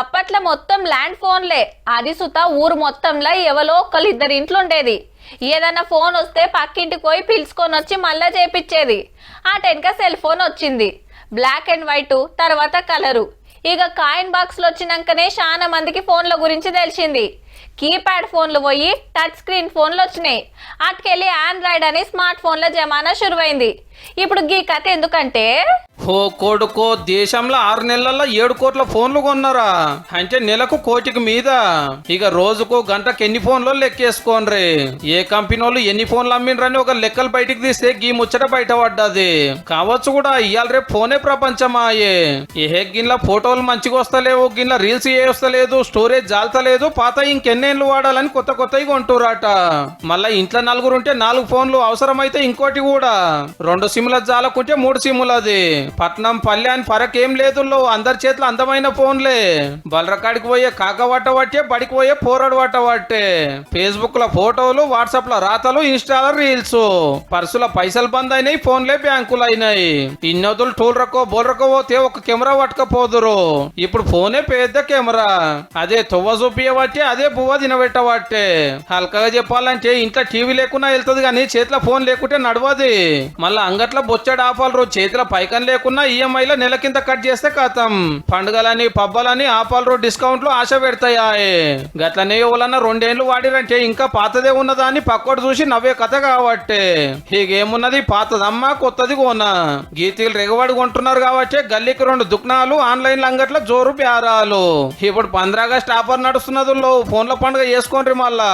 అప్పట్లో మొత్తం ల్యాండ్ ఫోన్లే. అది సుత ఊరు మొత్తంలో ఎవరో ఒకళ్ళు ఇద్దరు ఇంట్లో ఉండేది. ఏదైనా ఫోన్ వస్తే పక్కింటికి పోయి పిలుచుకొని వచ్చి మళ్ళా చేపించేది ఆ టెన్క సెల్ ఫోన్ వచ్చింది. బ్లాక్ అండ్ వైట్ తర్వాత కలరు. ఇక కాయిన్ బాక్స్లు వచ్చినాకనే చాలా మందికి ఫోన్ల గురించి తెలిసింది. కీప్యాడ్ ఫోన్లు పోయి టచ్ స్క్రీన్ ఫోన్లు వచ్చినాయి. అటుకెళ్ళి ఆండ్రాయిడ్ అని స్మార్ట్ ఫోన్ల జమానా షురువైంది. ఇప్పుడు గీ కథ ఎందుకంటే ఓ కొడుకో దేశంలో ఆరు నెలల్లో ఏడు కోట్ల ఫోన్లు కొన్నారా? అంటే నెలకు కోటికి మీద. ఇక రోజుకు గంటకు ఎన్ని ఫోన్లు లెక్కేసుకోండ్రి ఏ కంపెనీ వాళ్ళు ఎన్ని ఫోన్లు అమ్మిండ్రని ఒక లెక్కలు బయటికి తీస్తే గీ ముచ్చట బయట పడ్డది. కావచ్చు కూడా ఇవాళ రేపు ఫోనే ప్రపంచమాయే. ఏ గిన్నెల ఫోటోలు మంచిగా వస్తలేవు గిన్నెల రీల్స్ ఏ వస్తలేదు స్టోరేజ్ జాలతలేదు పాత ఇంకెన్నేళ్ళు వాడాలని కొత్త కొత్తవి కొంటురాట. మళ్ళీ ఇంట్లో నలుగురు ఉంటే నాలుగు ఫోన్లు అవసరమైతే ఇంకోటి కూడా. రెండు సిమ్ల జాలకుంటే మూడు సిమ్ములది. పట్నం పల్లె అని ఫరక్ ఏం లేదు అందరి చేతిలో అందమైన ఫోన్లే. బలరకాడికి పోయే కాక వట్ట వట్టే బడికి పోయే పోరడు వట్ట వట్టే ఫేస్బుక్లో ఫోటోలు వాట్సాప్లో రాతలు ఇన్స్టాలో రీల్స్. పర్సుల పైసలు బంద్ అయినాయి ఫోన్లే బ్యాంకులు అయినాయి ఇన్నోదులు టూల్ రకో బోల్ రకో పోతే ఒక కెమెరా పట్టకపోదురు. ఇప్పుడు ఫోనే పెద్ద కెమెరా. అదే తువ్వ చూపియబట్టి అదే బువ్వ తినబెట్టబట్టే హల్కగా చెప్పాలంటే ఇంట్లో టీవీ లేకుండా వెళ్తుంది కానీ చేతిలో ఫోన్ లేకుంటే నడవది. మళ్ళీ అంగట్లో బొచ్చడు ఆఫర్లు చేతిలో పైకం లేకున్నా ఈఎంఐలో నెల కింద కట్ చేస్తే కథం పండుగలని పబ్బలని ఆఫర్లు డిస్కౌంట్లు ఆశ పెడతాయా గట్లనే ఎవరన్నా రెండేళ్ళు వాడిరంటే ఇంకా పాతదే ఉన్నదా అని పక్కోటి చూసి నవ్వే కథ కాబట్టే. ఇకేమున్నది పాతదమ్మా కొత్తది కోనా. గీతీలు రెగబడి కొంటున్నారు కాబట్టి గల్లీకి రెండు దుకాణాలు ఆన్లైన్ అంగట్ల జోరు బేరాలు ఇప్పుడు పంద్రాగస్ట్ ఆఫర్ నడుస్తున్నది ఫోన్ల పండుగ చేసుకోండి మళ్ళా.